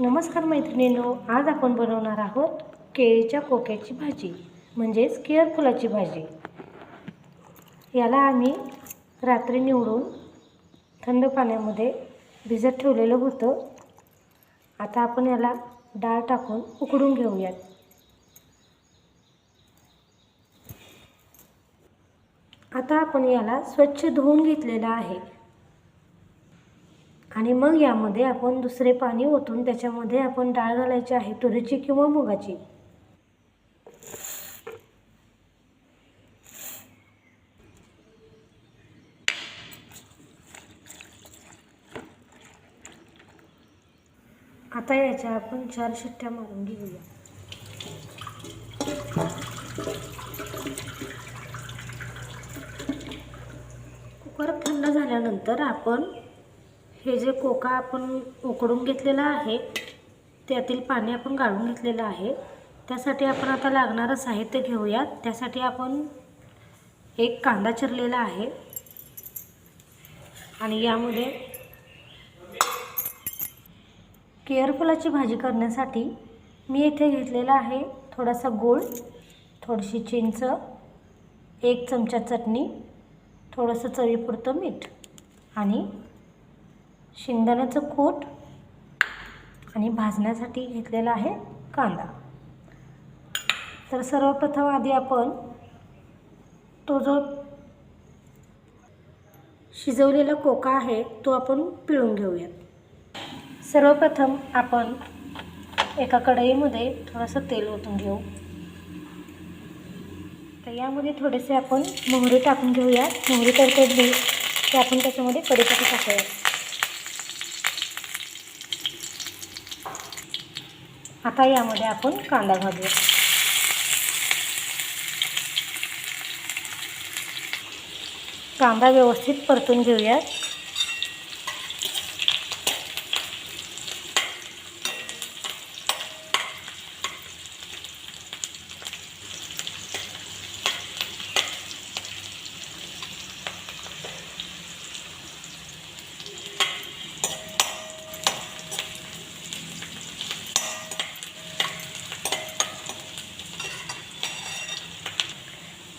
नमस्कार मैत्रिणींनो आज आपण बनवणार आहोत केळीच्या कोक्याची भाजी म्हणजेच केळफुलाची भाजी. याला आम्ही रात्री निवडून थंड पाण्यामध्ये भिजत ठेवलेलं होतं. आता आपण याला डाळ टाकून उकडून घेऊयात. आता आपण याला स्वच्छ धुवून घेतलेलं आहे. आणि मग यामध्ये आपण दुसरे पाणी ओतून त्याच्यामध्ये आपण डाळ घालायची आहे तुरीची किंवा मुगाची. आता याच्या आपण चार शिट्ट्या मारून घेऊया. कुकर थंड झाल्यानंतर आपण हे जे कोका आपण उकडून घेतलेलं आहे त्यातील पाणी आपण गाळून घेतलेलं आहे. त्यासाठी आपण आता लागणारं साहित्य घेऊयात. त्यासाठी आपण एक कांदा चिरलेला आहे. आणि यामध्ये केअरफुलाची भाजी करण्यासाठी मी इथे घेतलेला आहे थोडासा गूळ थोडीशी चिंच एक चमचा चटणी थोडंसं चवीपुरतं मीठ आणि शेंगदाण्याचं कूट आणि भाजण्यासाठी घेतलेला आहे कांदा. तर सर्वप्रथम आधी आपण तो जो शिजवलेला कोका आहे तो आपण पिळून घेऊयात. सर्वप्रथम आपण एका कढईमध्ये थोडंसं तेल ओतून घेऊ. तर यामध्ये थोडेसे आपण मोहरी टाकून घेऊया मोहरी तडतडली ते आपण त्याच्यामध्ये कढीपत्ता टाकूया आता यामध्ये आपण कांदा भाजू कांदा व्यवस्थित परतून घेऊयात.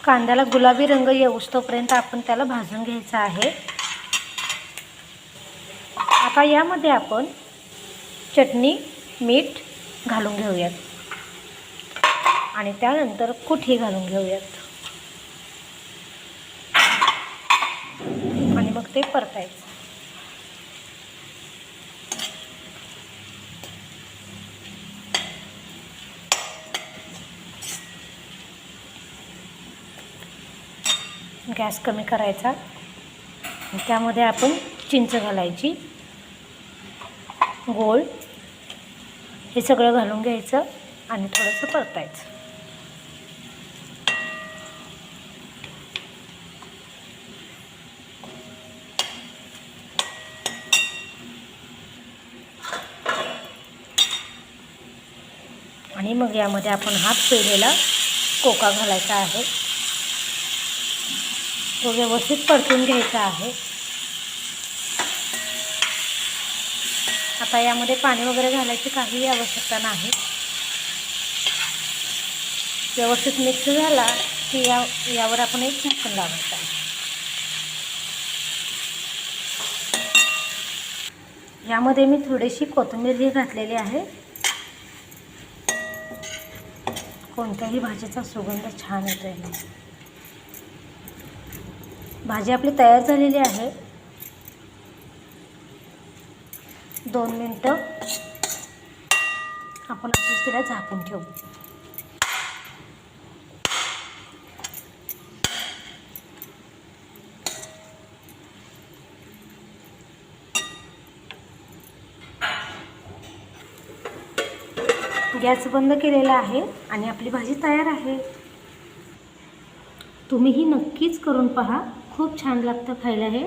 कांद्याला गुलाबी रंग येऊस तोपर्यंत आपण त्याला भाजून घ्यायचं आहे. आता यामध्ये आपण चटणी मीठ घालून घेऊयात. आणि त्यानंतर कुठी घालून घेऊयात? आणि मग ते परतायचं. गॅस कमी करायचा. त्यामध्ये आपण चिंच घालायची. गोळ हे सगळं घालून घ्यायचं आणि थोडंसं परतायचं. आणि मग यामध्ये आपण हात पिळलेला कोका घालायचा आहे. तो व्यवस्थित परतून घ्यायचा आहे. आता यामध्ये पाणी वगैरे घालायची काहीही आवश्यकता नाही. व्यवस्थित मिक्स झाला की या यावर आपण एक झाकण लावायचं आहे. यामध्ये मी थोडीशी कोथिंबीर घातलेली आहे. कोणत्याही भाजीचा सुगंध छान येतो आहे भाजी आपली तयार झालेली आहे. दोन मिनटं. आपण अशीच तिला झाकून ठेवू. गॅस बंद केलेला आहे आणि आपली भाजी तयार आहे. तुम्हीही नक्कीच करून पहा. खूप छान लागतं खायला हे.